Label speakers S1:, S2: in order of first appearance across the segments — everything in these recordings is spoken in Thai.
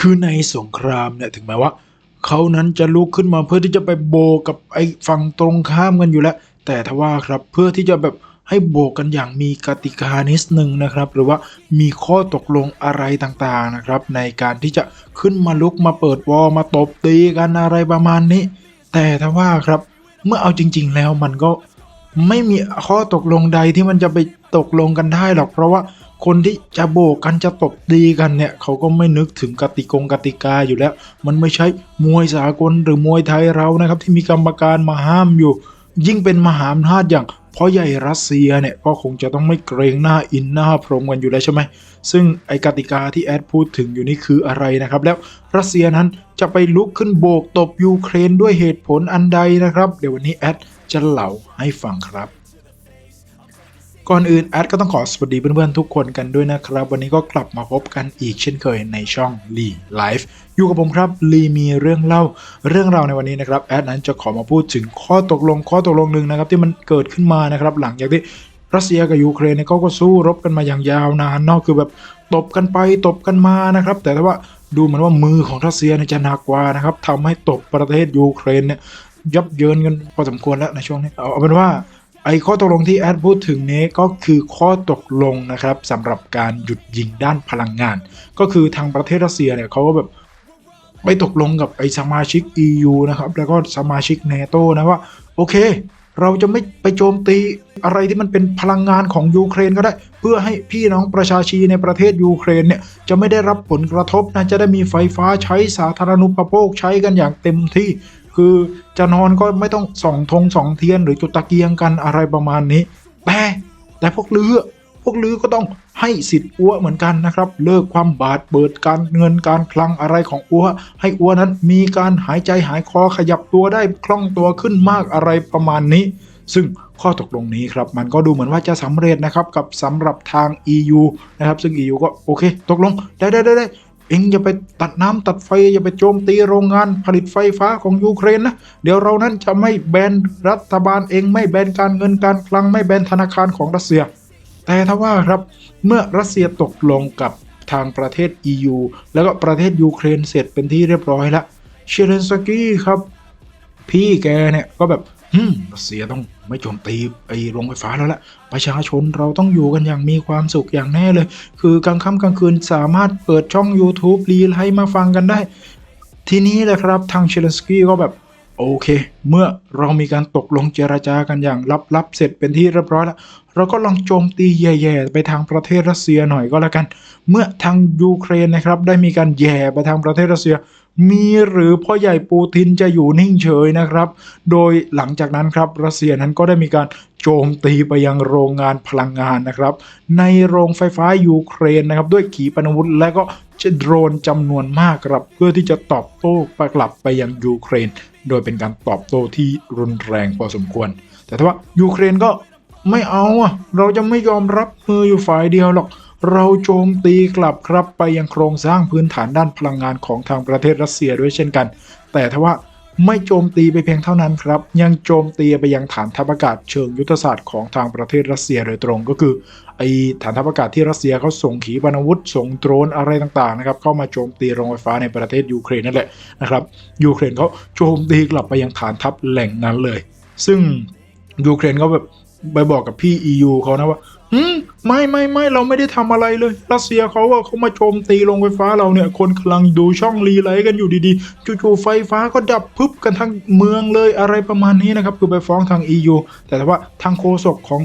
S1: คือในสงครามเนี่ยถึงแม้ว่าเขานั้นจะลุกขึ้นมาเพื่อที่จะไปโบกับไอ้ฝั่งตรงข้ามกันอยู่แล้ว แต่ทว่าครับเพื่อที่จะแบบให้โบกกันอย่างมีกติกานิดนึงนะครับ หรือว่ามีข้อตกลงอะไรต่างๆนะครับ ในการที่จะขึ้นมาลุกมาเปิดวอลมาตบตีกันอะไรประมาณนี้ แต่ทว่าครับเมื่อเอาจริง ๆ แล้วมันก็ ไม่มีข้อตกลงใดที่มันจะไปตกลงกันได้หรอก เพราะว่าคนที่จะโบกกันจะตบตีกันเนี่ยเขาก็ไม่นึกถึงกติกงกติกาอยู่แล้ว มันไม่ใช่มวยสากลหรือมวยไทยเรานะครับ ที่มีกรรมการมาห้ามอยู่ ยิ่งเป็นมหาอำนาจอย่างพ่อใหญ่รัสเซียเนี่ยก็คงจะต้องไม่เกรงหน้าอินหน้าพรหมกันอยู่แล้วใช่ไหมซึ่งไอกติกาที่แอดพูดถึงอยู่นี่คืออะไรนะครับ แล้วรัสเซียนั้นจะไปลุกขึ้นโบกตบยูเครนด้วยเหตุผลอันใดนะครับ เดี๋ยววันนี้แอด จะเล่าให้ฟังครับ ก่อนอื่นแอดก็ต้องขอสวัสดีเพื่อนๆทุกคนกันด้วยนะครับ วันนี้ก็กลับมาพบกันอีกเช่นเคยในช่องลีไลฟ์อยู่กับผมครับลีมีเรื่องเล่าเรื่องราวในวันนี้นะครับแอดนั้นจะขอมาพูดถึงข้อตกลงข้อตกลงหนึ่งนะครับที่มันเกิดขึ้นมานะครับหลังจากที่รัสเซียกับยูเครนเนี่ยเขาก็สู้รบกันมาอย่างยาวนานเนอกคือแบบตบกันไปตบกันมานะครับ แต่ว่าดูเหมือนว่ามือของรัสเซียเนี่ยจะหนักกว่านะครับทำให้ตบประเทศยูเครนเนี่ย ยับเยินกันพอสมควรแล้วในช่วงนี้เอาเอาเป็นว่าไอ้ข้อตกลงที่แอดพูดถึงนี้ก็คือข้อตกลงนะครับสำหรับการหยุดยิงด้านพลังงาน ก็คือทางประเทศรัสเซียเนี่ยเขาก็แบบไปตกลงกับไอ้สมาชิก EU นะครับ แล้วก็สมาชิก NATO นะว่า โอเค เราจะไม่ไปโจมตีอะไรที่มันเป็นพลังงานของยูเครนก็ได้ เพื่อให้พี่น้องประชาชีในประเทศยูเครนเนี่ยจะไม่ได้รับผลกระทบนะจะได้มีไฟฟ้าใช้สาธารณูปโภคใช้กันอย่างเต็มที่ คือจะนอนก็ไม่ต้องส่องธงส่องเทียนหรือจุดตะเกียงกันอะไรประมาณนี้ แต่แต่พวกลือพวกลือก็ต้องให้สิทธิ์อัวเหมือนกันนะครับ เลิกความบาดเบิดการเงินการคลังอะไรของอัว ให้อัวนั้นมีการหายใจหายคอขยับตัวได้คล่องตัวขึ้นมากอะไรประมาณนี้ ซึ่งข้อตกลงนี้ครับ มันก็ดูเหมือนว่าจะสำเร็จนะครับกับสำหรับทาง EU นะครับ ซึ่ง EU ก็โอเค ตกลงได้ได้ได้ได้ เองอย่าไปตัดน้ำตัดไฟ อย่าไปโจมตีโรงงานผลิตไฟฟ้าของยูเครนนะ เดี๋ยวเรานั้นจะไม่แบนรัฐบาลเองไม่แบนการเงินการคลังไม่แบนธนาคารของรัสเซีย แต่ถ้าว่าครับเมื่อรัสเซียตกลงกับทางประเทศ EU แล้วก็ประเทศยูเครนเสร็จเป็นที่เรียบร้อยแล้วเชเลนสกี้ครับ พี่แกเนี่ยก็แบบ ฮึมรัสเซียต้องไม่โจมตีไอ้โรงไฟฟ้าแล้วละประชาชนเราต้องอยู่กันอย่างมีความสุขอย่างแน่เลย คือกลางค่ำกลางคืนสามารถเปิดช่อง YouTube รีไลฟ์มาฟังกันได้ ทีนี้แหละครับทางเชลสกี้ก็แบบโอเค เมื่อเรามีการตกลงเจราจากันอย่างลับๆ เสร็จเป็นที่เรียบร้อยแล้ว เราก็ลองโจมตีแย่ๆ ไปทางประเทศรัสเซียหน่อยก็แล้วกัน เมื่อทางยูเครนนะครับได้มีการแย่ไปทางประเทศรัสเซีย มีหรือพ่อใหญ่ปูตินจะอยู่นิ่งเฉยนะครับ โดยหลังจากนั้นครับรัสเซียนั้นก็ได้มีการโจมตีไปยังโรงงานพลังงานนะครับ ในโรงไฟฟ้ายูเครนนะครับ ด้วยขีปนาวุธและก็โดรนจำนวนมากครับ เพื่อที่จะตอบโต้กลับไปยังยูเครน โดยเป็นการตอบโต้ที่รุนแรงพอสมควร แต่ถ้าว่ายูเครนก็ไม่เอาอะเราจะไม่ยอมรับมืออยู่ฝ่ายเดียวหรอก เราโจมตีกลับครับไปยังโครงสร้างพื้นฐานด้านพลังงานของทางประเทศรัสเซียด้วยเช่นกัน แต่ถ้าว่าไม่โจมตีไปเพียงเท่านั้นครับ ยังโจมตีไปยังฐานทัพอากาศเชิงยุทธศาสตร์ของทางประเทศรัสเซียโดยตรงก็คือไอฐานทัพอากาศที่รัสเซียเขาส่งขีปนาวุธส่งโดรนอะไรต่างๆนะครับเข้ามาโจมตีโรงไฟฟ้าในประเทศยูเครนนั่นแหละนะครับยูเครนเขาโจมตีกลับไปยังฐานทัพแหล่งนั้นเลย ซึ่งยูเครนก็แบบไปบอกกับพี่ EU เขานะว่าหืม ไม่ไม่ไม่เราไม่ได้ทำอะไรเลยรัสเซียเขาว่าเขามาโจมตีโรงไฟฟ้าเราเนี่ย คนกำลังดูช่องรีไลท์กันอยู่ดีๆจู่ๆไฟฟ้าก็ดับพึบกันทั้งเมืองเลยอะไรประมาณนี้นะครับ คือไปฟ้องทาง EU แต่ว่าทางโฆษกของ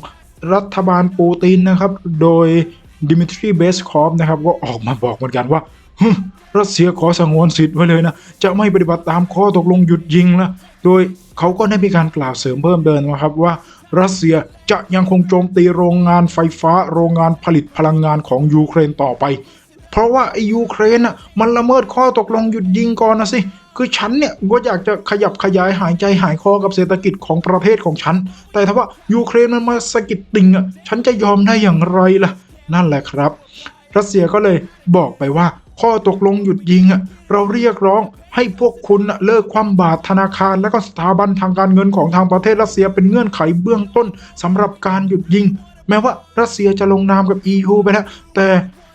S1: รัฐบาลปูตินนะครับ โดยดิมิทรีเบสคอฟนะครับก็ออกมาบอกเหมือนกันว่ารัสเซียขอสงวนสิทธิ์ไว้เลยนะ จะไม่ปฏิบัติตามข้อตกลงหยุดยิงนะโดย เขาก็ได้มีการกล่าวเสริมเพิ่มเติมนะครับว่ารัสเซียจะยังคงโจมตีโรงงานไฟฟ้า โรงงานผลิตพลังงานของยูเครนต่อไป เพราะว่าไอ้ยูเครนน่ะมันละเมิดข้อตกลงหยุดยิงก่อนนะสิคือฉันเนี่ยก็อยากจะขยับขยายหายใจหายคอกับเศรษฐกิจของประเทศของฉัน แต่ถ้าว่ายูเครนมันมาสะกิดติงอะฉันจะยอมได้อย่างไรล่ะ นั่นแหละครับ รัสเซียก็เลยบอกไปว่า ข้อตกลงหยุดยิงอะเราเรียกร้องให้พวกคุณน่ะเลิกความบาดธนาคาร และก็สถาบันทางการเงินของทางประเทศรัสเซียเป็นเงื่อนไขเบื้องต้นสำหรับการหยุดยิง แม้ว่ารัสเซียจะลงนามกับ EU ไปแล้วแต่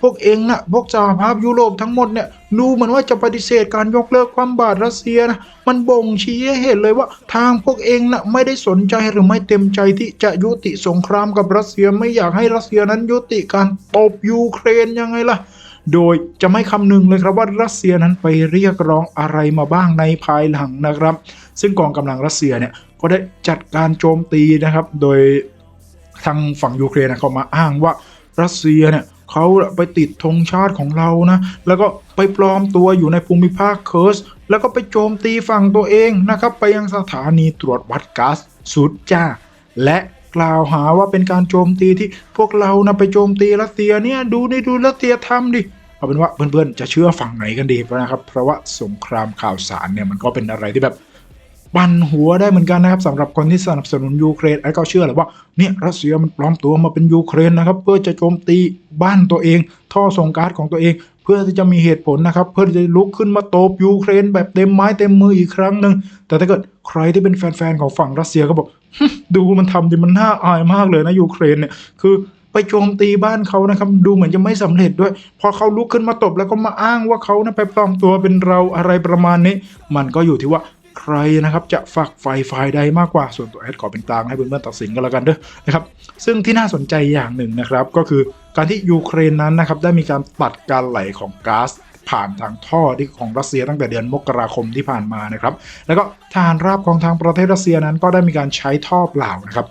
S1: พวกเองนะพวกสหภาพยุโรปทั้งหมดเนี่ยดูเหมือนว่าจะปฏิเสธการยกเลิกความบาตรรัสเซียนะมันบ่งชี้ให้เห็นเลยว่า ทางพวกเองนะไม่ได้สนใจหรือไม่เต็มใจที่จะยุติสงครามกับรัสเซียไม่อยากให้รัสเซียนั้นยุติการตบยูเครนยังไงล่ะ โดยจะไม่คำนึงเลยครับว่ารัสเซียนั้นไปเรียกร้องอะไรมาบ้างในภายหลังนะครับ ซึ่งกองกำลังรัสเซียเนี่ยก็ได้จัดการโจมตีนะครับ โดยทางฝั่งยูเครนเขามาอ้างว่ารัสเซียเนี่ยเขาไปติดธงชาติของเรานะ แล้วก็ไปปลอมตัวอยู่ในภูมิภาคเคิร์ส แล้วก็ไปโจมตีฝั่งตัวเองนะครับ ไปยังสถานีตรวจวัดก๊าซสุดจ้า และ กล่าวหาว่าเป็นการโจมตีที่พวกเรานะไปโจมตีรัสเซียเนี่ยดูนี่ดูรัสเซียทำดิเอาเป็นว่าเพื่อนๆจะเชื่อฝั่งไหนกันดีนะครับ เพราะว่าสงครามข่าวสารเนี่ยมันก็เป็นอะไรที่แบบปั่นหัวได้เหมือนกันนะครับสำหรับคนที่สนับสนุนยูเครนไอ้ก็เชื่อแหละว่าเนี่ยรัสเซียมันปลอมตัวมาเป็นยูเครนนะครับ เพื่อจะโจมตีบ้านตัวเอง ท่อส่งก๊าซของตัวเอง เพื่อที่จะมีเหตุผลนะครับ เพื่อที่จะลุกขึ้นมาโตบยูเครนแบบเต็มไม้เต็มมืออีกครั้งหนึ่งแต่ถ้าเกิดใครที่เป็นแฟนๆของฝั่งรัสเซียก็บอก ดูมันทำดิมันน่าอายมากเลยนะยูเครนเนี่ยคือไปโจมตีบ้านเขานะครับ ดูเหมือนจะไม่สำเร็จด้วย พอเขาลุกขึ้นมาตบแล้วก็มาอ้างว่าเขานะไปปลอมตัวเป็นเราอะไรประมาณนี้ มันก็อยู่ที่ว่าใครนะครับจะฝักไฟฝ่ายใดมากกว่าส่วนตัวแอดขอเป็นกลางให้เพื่อนๆตัดสินกันแล้วกันเด้อนะครับซึ่งที่น่าสนใจอย่างหนึ่งนะครับ ก็คือการที่ยูเครนนั้นนะครับได้มีการตัดการไหลของก๊าซ ผ่านทางท่อที่ของรัสเซียตั้งแต่เดือนมกราคมที่ผ่านมานะครับแล้วก็ทหารราบของทางประเทศรัสเซียนั้นก็ได้มีการใช้ท่อเปล่านะครับ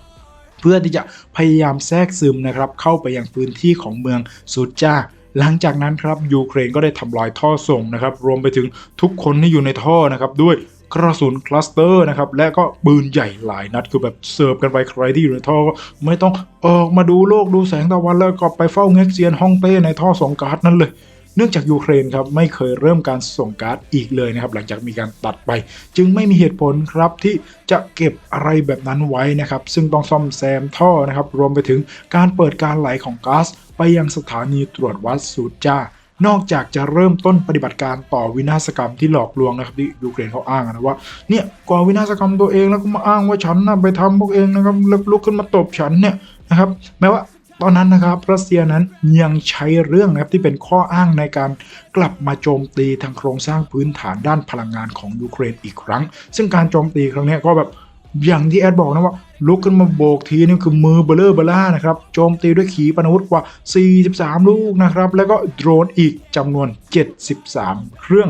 S1: เพื่อที่จะพยายามแทรกซึมนะครับเข้าไปยังพื้นที่ของเมืองซูจ้าหลังจากนั้นครับยูเครนก็ได้ทำลายท่อส่งนะครับรวมไปถึงทุกคนที่อยู่ในท่อนะครับด้วยกระสุนคลัสเตอร์นะครับและก็ปืนใหญ่หลายนัดคือแบบเสิร์ฟกันไปใครที่อยู่ในท่อก็ไม่ต้องออกมาดูโลกดูแสงตะวันแล้วก็ไปเฝ้าเง็กเซียนฮ่องเต้ในท่อส่งก๊าซนั่นเลย เนื่องจากยูเครนครับไม่เคยเริ่มการส่งก๊าซอีกเลยนะครับหลังจากมีการตัดไป จึงไม่มีเหตุผลครับที่จะเก็บอะไรแบบนั้นไว้นะครับซึ่งต้องซ่อมแซมท่อนะครับรวมไปถึงการเปิดการไหลของก๊าซไปยังสถานีตรวจวัดสูตรจ้านอกจากจะเริ่มต้นปฏิบัติการต่อวินาศกรรมที่หลอกลวงนะครับที่ยูเครนเขาอ้างนะว่าเนี่ยก่อวินาศกรรมตัวเองแล้วก็มาอ้างว่าฉันนะไปทำพวกเองนะครับแล้วลุกขึ้นมาตบฉันเนี่ยนะครับแม้ว่า ตอนนั้นนะครับรัสเซียนั้นยังใช้เรื่องนะครับที่เป็นข้ออ้างในการกลับมาโจมตีทางโครงสร้างพื้นฐานด้านพลังงานของยูเครนอีกครั้ง ซึ่งการโจมตีครั้งนี้ก็แบบอย่างที่แอดบอกนะว่า ลุกขึ้นมาโบกทีนี่คือมือเบลเลอร์เบล่านะครับโจมตีด้วยขีปนาวุธกว่า 43 ลูกนะครับ แล้วก็โดรนอีกจำนวน 73 เครื่อง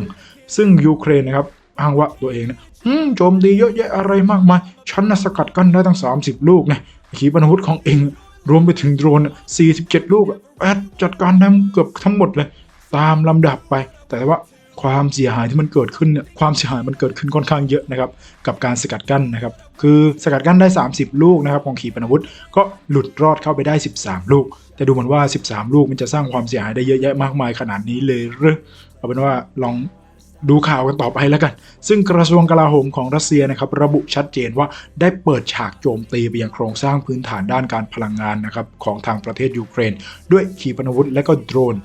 S1: ซึ่งยูเครนนะครับอ้างว่าตัวเองนะอืมโจมตีเยอะแยะอะไรมากมาย ฉันนะสกัดกั้นได้ตั้ง 30 ลูกไงขีปนาวุธของเอง รวมไปถึงโดรน 47 ลูกแอดจัดการได้เกือบทั้งหมดเลย ตามลำดับไป แต่ว่าความเสียหายที่มันเกิดขึ้นเนี่ยความเสียหายมันเกิดขึ้นค่อนข้างเยอะนะครับ กับการสกัดกั้นนะครับ คือสกัดกั้นได้ 30 ลูกนะครับของขีปนาวุธ ก็หลุดรอดเข้าไปได้ 13 ลูก แต่ดูเหมือนว่า 13 ลูกมันจะสร้างความเสียหายได้เยอะแยะมากมายขนาดนี้เลยหรือเอาเป็นว่าลอง ดูข่าวกันต่อไปแล้วกัน ซึ่งกระทรวงกลาโหมของรัสเซียนะครับระบุชัดเจนว่าได้เปิดฉากโจมตีไปยังโครงสร้างพื้นฐานด้านการพลังงานนะครับของทางประเทศยูเครน ด้วยขีปนาวุธและก็โดรน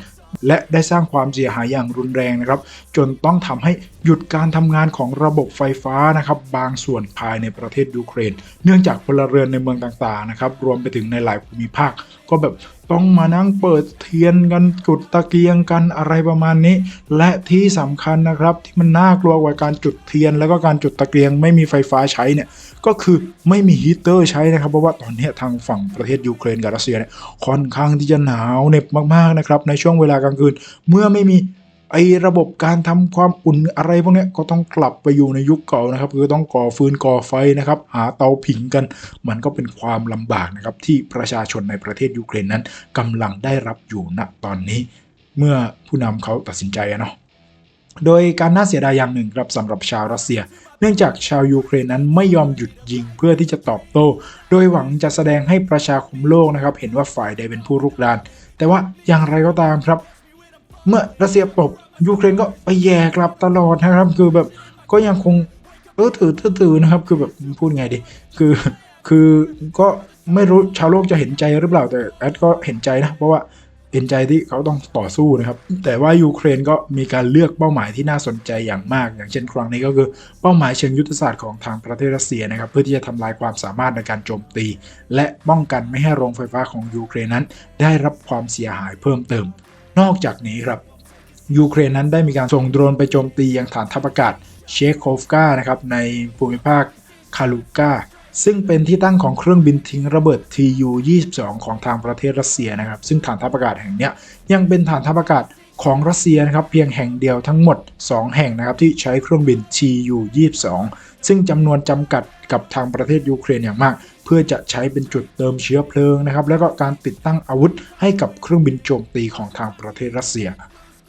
S1: และได้สร้างความเสียหายอย่างรุนแรงนะครับ จนต้องทำให้หยุดการทำงานของระบบไฟฟ้านะครับบางส่วนภายในประเทศยูเครน เนื่องจากพลเรือนในเมืองต่างๆนะครับรวมไปถึงในหลายภูมิภาคก็แบบ ต้องมานั่งเปิดเทียนกันจุดตะเกียงกันอะไรประมาณนี้ และที่สำคัญนะครับที่มันน่ากลัวกว่าการจุดเทียน แล้วก็การจุดตะเกียงไม่มีไฟฟ้าใช้เนี่ยก็คือไม่มีฮีเตอร์ใช้นะครับเพราะว่าตอนนี้ทางฝั่งประเทศยูเครนกับรัสเซียเนี่ยค่อนข้างที่จะหนาวเหน็บมากๆนะครับในช่วงเวลากลางคืนเมื่อไม่มี ไอ้ระบบการทำความอุ่นอะไรพวกเนี้ยก็ต้องกลับไปอยู่ในยุคเก่านะครับคือต้องก่อฟืนก่อไฟนะครับ หาเตาผิงกัน มันก็เป็นความลำบากนะครับที่ประชาชนในประเทศยูเครนนั้นกำลังได้รับอยู่ณตอนนี้ เมื่อผู้นำเขาตัดสินใจเนาะโดยการน่าเสียดายอย่างหนึ่งครับสำหรับชาวรัสเซีย เนื่องจากชาวยูเครนนั้นไม่ยอมหยุดยิงเพื่อที่จะตอบโต้ โดยหวังจะแสดงให้ประชาคมโลกนะครับ เห็นว่าฝ่ายใดเป็นผู้รุกราน แต่ว่าอย่างไรก็ตามครับ เมื่อรัสเซียตบยูเครนก็ไปแย่กลับตลอดนะครับ คือแบบก็ยังคงเออถือถือถือนะครับ คือแบบพูดไงดี คือคือก็ไม่รู้ชาวโลกจะเห็นใจหรือเปล่าแต่แอดก็เห็นใจนะ เพราะว่าเห็นใจที่เขาต้องต่อสู้นะครับ แต่ว่ายูเครนก็มีการเลือกเป้าหมายที่น่าสนใจอย่างมาก อย่างเช่นครั้งนี้ก็คือเป้าหมายเชิงยุทธศาสตร์ของทางประเทศรัสเซียนะครับ เพื่อที่จะทำลายความสามารถในการโจมตี และป้องกันไม่ให้โรงไฟฟ้าของยูเครนนั้น ได้รับความเสียหายเพิ่มเติม นอกจากนี้ครับยูเครนนั้นได้มีการส่งโดรนไปโจมตียังฐานทัพอากาศเชคโคฟกานะครับในภูมิภาคคาลูกาซึ่งเป็นที่ตั้งของเครื่องบินทิ้งระเบิด TU-22 ของทางประเทศรัสเซียนะครับ ซึ่งฐานทัพอากาศแห่งนี้ยยังเป็นฐานทัพอากาศของรัสเซียนะครับเพียงแห่งเดียวทั้งหมด 2 แห่งนะครับที่ใช้เครื่องบิน TU-22 ซึ่งจำนวนจำกัดกับทางประเทศยูเครนอย่างมาก เพื่อจะใช้เป็นจุดเติมเชื้อเพลิงนะครับแล้วก็การติดตั้งอาวุธให้กับเครื่องบินโจมตีของทางประเทศรัสเซีย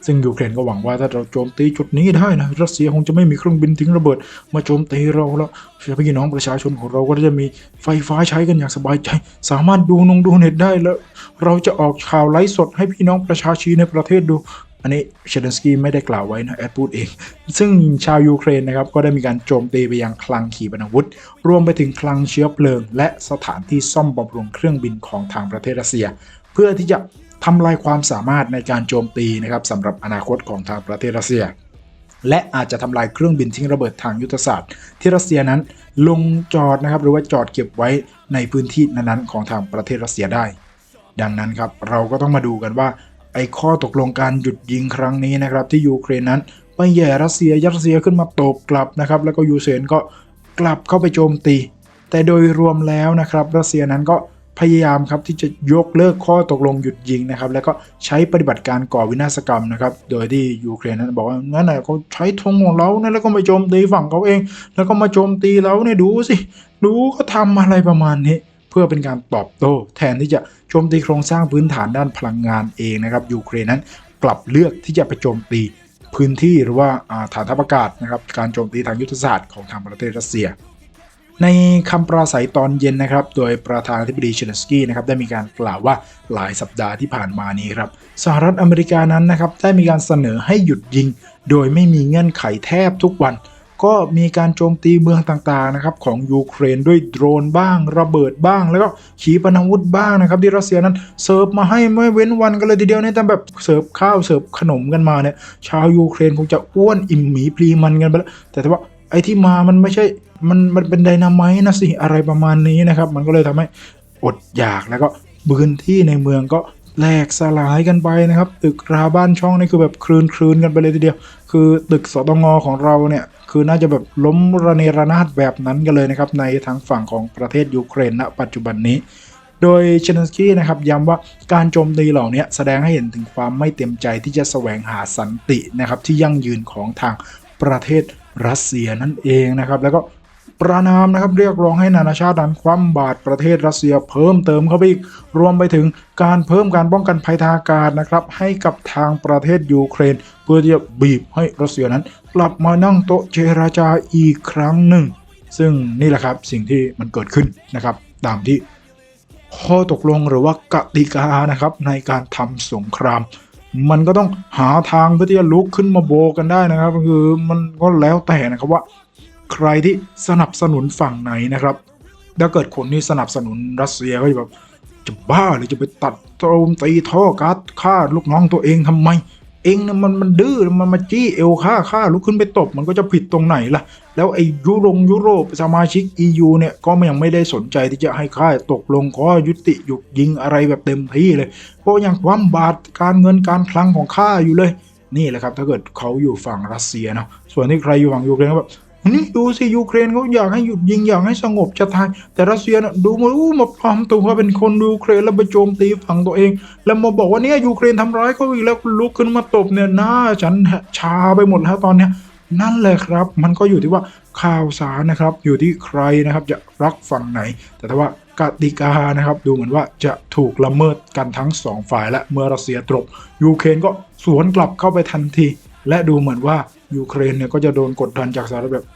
S1: ซึ่งยูเครนก็หวังว่าถ้าเราโจมตีจุดนี้ได้นะรัสเซียคงจะไม่มีเครื่องบินทิ้งระเบิด มาโจมตีเราแล้วพี่น้องประชาชนของเราก็จะมีไฟฟ้าใช้กันอย่างสบายใจ สามารถดูนงดูเน็ตได้แล้ว เราจะออกข่าวไลฟ์สดให้พี่น้องประชาชนในประเทศดู อันนี้เชเดนสกี้ไม่ได้กล่าวไว้นะแอดพูดเอง ซึ่งชาวยูเครนนะครับก็ได้มีการโจมตีไปยังคลังขีปนาวุธ รวมไปถึงคลังเชื้อเพลิง และสถานที่ซ่อมบำรุงเครื่องบินของทางประเทศรัสเซีย เพื่อที่จะทำลายความสามารถในการโจมตีนะครับสำหรับอนาคตของทางประเทศรัสเซีย และอาจจะทำลายเครื่องบินทิ้งระเบิดทางยุทธศาสตร์ ที่รัสเซียนั้นลงจอดนะครับหรือว่าจอดเก็บไว้ในพื้นที่นั้นๆของทางประเทศรัสเซียได้ ดังนั้นครับเราก็ต้องมาดูกันว่า ไอ้ข้อตกลงการหยุดยิงครั้งนี้นะครับที่ยูเครนนั้นไปแย่รัสเซียยัดรัสเซียขึ้นมาตบกลับนะครับแล้วก็ยูเครนก็กลับเข้าไปโจมตี แต่โดยรวมแล้วนะครับรัสเซียนั้นก็พยายามครับที่จะยกเลิกข้อตกลงหยุดยิงนะครับแล้วก็ใช้ปฏิบัติการก่อวินาศกรรมนะครับโดยที่ยูเครนนั้นบอกว่างั้นน่ะเขาใช้ธงของเรานะแล้วก็มาโจมตีฝั่งเขาเอง แล้วก็มาโจมตีเราเนี่ยดูสิดูเขาทำอะไรประมาณนี้ เพื่อเป็นการตอบโต้แทนที่จะโจมตีโครงสร้างพื้นฐานด้านพลังงานเองนะครับยูเครนนั้นกลับเลือกที่จะไปโจมตีพื้นที่หรือว่าฐานทัพอากาศนะครับการโจมตีทางยุทธศาสตร์ของทางประเทศรัสเซีย ในคำปราศัยตอนเย็นนะครับ โดยประธานาธิบดีเชลสกี้นะครับได้มีการกล่าวว่าหลายสัปดาห์ที่ผ่านมานี้ครับสหรัฐอเมริกานั้นนะครับได้มีการเสนอให้หยุดยิง โดยไม่มีเงื่อนไขแทบทุกวัน ก็มีการโจมตีเมืองต่างๆนะครับของยูเครนด้วยโดรนบ้าง ระเบิดบ้าง แล้วก็ขีปนาวุธบ้างนะครับที่รัสเซียนั้นเสิร์ฟมาให้ไม่เว้นวันกันเลยทีเดียวเนี่ยแต่แบบเสิร์ฟข้าวเสิร์ฟขนมกันมาเนี่ยชาวยูเครนคงจะอ้วนอิ่มหมีพลีมันกันไปแล้วแต่ว่าไอ้ที่มามันไม่ใช่มันมันเป็นไดนาไมต์นะสิอะไรประมาณนี้นะครับมันก็เลยทำให้อดอยากแล้วก็พื้นที่ในเมืองก็ แหลกสลายกันไปนะครับตึกราบ้านช่องนี่คือแบบคลืนคลืนกันไปเลยทีเดียว คือตึกสตงของเราเนี่ยคือน่าจะแบบล้มระเนระนาดแบบนั้นกันเลยนะครับในทางฝั่งของประเทศยูเครนณปัจจุบันนี้ โดยเชนสกี้นะครับย้ำว่าการโจมตีเหล่านี้แสดงให้เห็นถึงความไม่เต็มใจที่จะแสวงหาสันตินะครับที่ยั่งยืนของทางประเทศรัสเซียนั่นเองนะครับ แล้วก็ ประนามนะครับเรียกร้องให้นานาชาตินั้นคว่ำบาตรประเทศรัสเซียเพิ่มเติมเข้าไปอีก รวมไปถึงการเพิ่มการป้องกันภัยทางอากาศนะครับให้กับทางประเทศยูเครน เพื่อที่จะบีบให้รัสเซียนั้น กลับมานั่งโต๊ะเจราจาอีกครั้งหนึ่ง ซึ่งนี่แหละครับสิ่งที่มันเกิดขึ้นนะครับตามที่ข้อตกลงหรือว่ากติกานะครับในการทำสงคราม มันก็ต้องหาทางเพื่อที่จะลุกขึ้นมาโบกันได้นะครับ คือมันก็แล้วแต่นะครับว่า ใครที่สนับสนุนฝั่งไหนนะครับ ถ้าเกิดคนที่สนับสนุนรัสเซียก็จะแบบจะบ้าหรือจะไปตัดโจมตีท่อก๊าซฆ่าลูกน้องตัวเองทำไม เองนะมันมันดื้อมันมาจี้เอวฆ่าฆ่าลุกขึ้นไปตบมันก็จะผิดตรงไหนล่ะ แล้วไอ้ยุโรงยุโรปสมาชิก EU เนี่ยก็ยังไม่ได้สนใจที่จะให้ค่าตกลงข้อยุติหยุดยิงอะไรแบบเต็มที่เลย เพราะยังความบาดการเงินการคลังของข้าอยู่เลย นี่แหละครับถ้าเกิดเขาอยู่ฝั่งรัสเซียเนาะส่วนที่ใครอยู่ฝั่งยูเครนก็แบบ นี่ดูสิยูเครนเขาอยากให้หยุดยิงอยากให้สงบจะตายแต่รัสเซียนะดูมาอู้มาปลอมตัวเป็นคนยูเครนแล้วไปโจมตีฝั่งตัวเอง แล้วมาบอกว่าเนี่ยยูเครนทำร้ายเขาอีกแล้วลุกขึ้นมาตบเนี่ยหน้าฉันชาไปหมดแล้วตอนเนี้ยนั่นแหละครับ มันก็อยู่ที่ว่าข่าวสารนะครับ อยู่ที่ใครนะครับจะรักฝั่งไหน แต่ถ้าว่ากติกานะครับ ดูเหมือนว่าจะถูกละเมิดกันทั้งสองฝ่ายและเมื่อรัสเซียตบยูเครนก็สวนกลับเข้าไปทันที และดูเหมือนว่ายูเครนเนี่ยก็จะโดนกดดันจากสหรัฐแบบ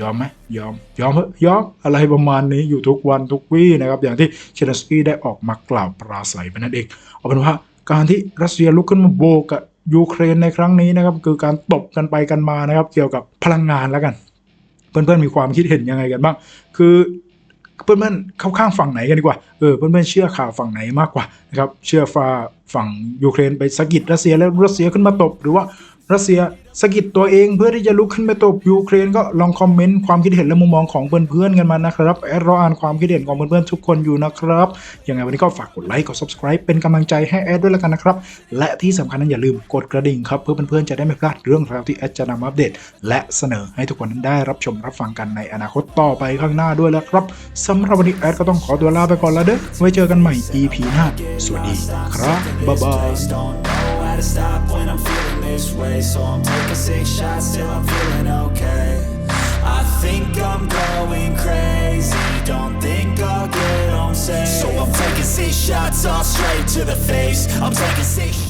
S1: ยอมไหมยอมยอมเหอะยอมอะไรประมาณนี้อยู่ทุกวันทุกวี่นะครับอย่างที่เชนสกี้ได้ออกมากล่าวปราศัยไปนั่นเองเอาเป็นว่าการที่รัสเซียลุกขึ้นมาโบกกับยูเครนในครั้งนี้นะครับคือการตบกันไปกันมานะครับ เกี่ยวกับพลังงานแล้วกัน เพื่อนๆมีความคิดเห็นยังไงกันบ้าง คือเพื่อนๆเข้าข้างฝั่งไหนกันดีกว่าเออเพื่อนๆเชื่อข่าวฝั่งไหนมากกว่านะครับเชื่อฝ่าฝั่งยูเครนไปสะกิดรัสเซียแล้วรัสเซียขึ้นมาตบหรือว่า รัสเซียสะกิดตัวเองเพื่อที่จะลุกขึ้นไปตบยูเครนก็ลองคอมเมนต์ความคิดเห็นและมุมมองของเพื่อนๆกันมานะครับแอดรออ่านความคิดเห็นของเพื่อนๆทุกคนอยู่นะครับยังไงวันนี้ก็ฝากกดไลค์กด subscribe เป็นกำลังใจให้แอดด้วยแล้วกันนะครับ และที่สำคัญนั้นอย่าลืมกดกระดิ่งครับเพื่อเพื่อนๆจะได้ไม่พลาดเรื่องราวที่แอดจะนำอัปเดต และเสนอให้ทุกคนนั้นได้รับชมรับฟังกันในอนาคตต่อไปข้างหน้าด้วยแล้วครับสำหรับวันนี้แอดก็ต้องขอตัวลาไปก่อนแล้วเด้อไว้เจอกันใหม่ EP หน้าสวัสดีครับบ๊ายบาย
S2: This way So I'm taking six shots till I'm feeling okay. I think I'm going crazy Don't think I'll get home safe So I'm taking six shots all straight to the face. I'm taking six